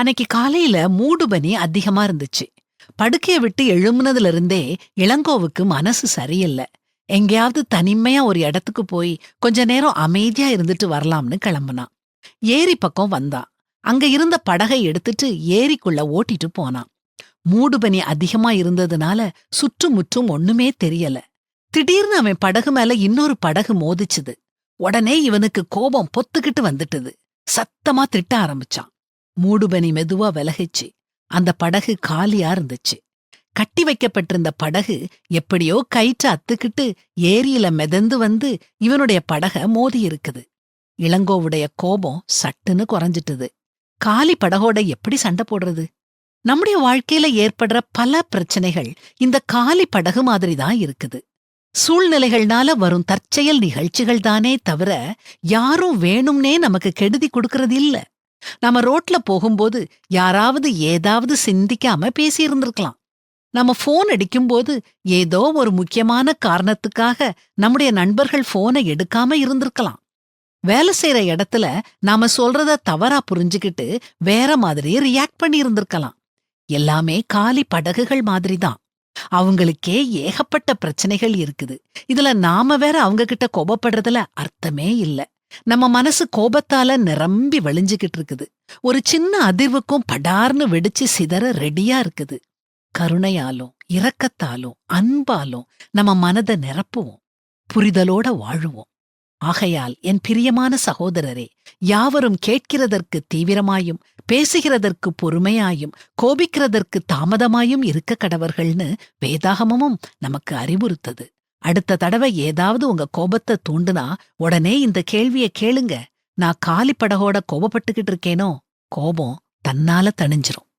அன்னைக்கு காலையில மூடுபனி அதிகமா இருந்துச்சு. படுக்கைய விட்டு எழும்புனதுல இருந்தே இளங்கோவுக்கு மனசு சரியில்லை. எங்கேயாவது தனிமையா ஒரு இடத்துக்கு போய் கொஞ்ச நேரம் அமைதியா இருந்துட்டு வரலாம்னு கிளம்புனான். ஏரி பக்கம் வந்தான். அங்க இருந்த படகை எடுத்துட்டு ஏரிக்குள்ள ஓட்டிட்டு போனான். மூடுபனி அதிகமா இருந்ததுனால சுற்றுமுற்றும் ஒண்ணுமே தெரியல. திடீர்னு அவன் படகு மேல இன்னொரு படகு மோதிச்சுது. உடனே இவனுக்கு கோபம் பொத்துக்கிட்டு வந்துட்டுது. சத்தமா திட்ட ஆரம்பிச்சான். மூடுபனி மெதுவா விலகிச்சு. அந்த படகு காலியா இருந்துச்சு. கட்டி வைக்கப்பட்டிருந்த படகு எப்படியோ கயிற்ற அத்துக்கிட்டு ஏரியில மிதந்து வந்து இவனுடைய படக மோதி இருக்குது இளங்கோவுடைய கோபம் சட்டுன்னு குறைஞ்சிட்டுது. காலி படகோட எப்படி சண்டை போடுறது? நம்முடைய வாழ்க்கையில ஏற்படுற பல பிரச்சனைகள் இந்த காலி படகு மாதிரி தான் இருக்குது. சூழ்நிலைகள்னால வரும் தற்செயல் நிகழ்ச்சிகள் தானே தவிர யாரும் வேணும்னே நமக்கு கெடுதி கொடுக்கறது இல்ல. நாம ரோட்ல போகும்போது யாராவது ஏதாவது சிந்திக்காம பேசியிருந்திருக்கலாம். நம்ம போன் அடிக்கும்போது ஏதோ ஒரு முக்கியமான காரணத்துக்காக நம்முடைய நண்பர்கள் போனை எடுக்காம இருந்திருக்கலாம். வேலை செய்யற இடத்துல நாம சொல்றத தவறா புரிஞ்சுக்கிட்டு வேற மாதிரி ரியாக்ட் பண்ணி இருந்திருக்கலாம் எல்லாமே காலி படகுகள் மாதிரி தான் அவங்களுக்கே ஏகப்பட்ட பிரச்சனைகள் இருக்குது. இதுல நாம வேற அவங்க கிட்ட கோபப்படுறதுல அர்த்தமே இல்ல. நம்ம மனசு கோபத்தால நிரம்பி வழிஞ்சுகிட்டு இருக்குது. ஒரு சின்ன அதிர்வுக்கும் படார்னு வெடிச்சு சிதற ரெடியா இருக்குது. கருணையாலும் இரக்கத்தாலும் அன்பாலும் நம்ம மனதை நிரப்புவோம். புரிதலோட வாழுவோம். ஆகையால் என் பிரியமான சகோதரரே யாவரும் கேட்கிறதற்கு தீவிரமாயும் பேசுகிறதற்கு பொறுமையாயும் கோபிக்கிறதற்கு தாமதமாயும் இருக்க கடவர்கள்னு வேதாகமமும் நமக்கு அறிவுறுத்தது. அடுத்த தடவை ஏதாவது உங்க கோபத்தை தூண்டுனா உடனே இந்த கேள்விய கேளுங்க. நான் காலி படகோட கோபப்பட்டுக்கிட்டு இருக்கேனோ? கோபம் தன்னால தணிஞ்சிரும்.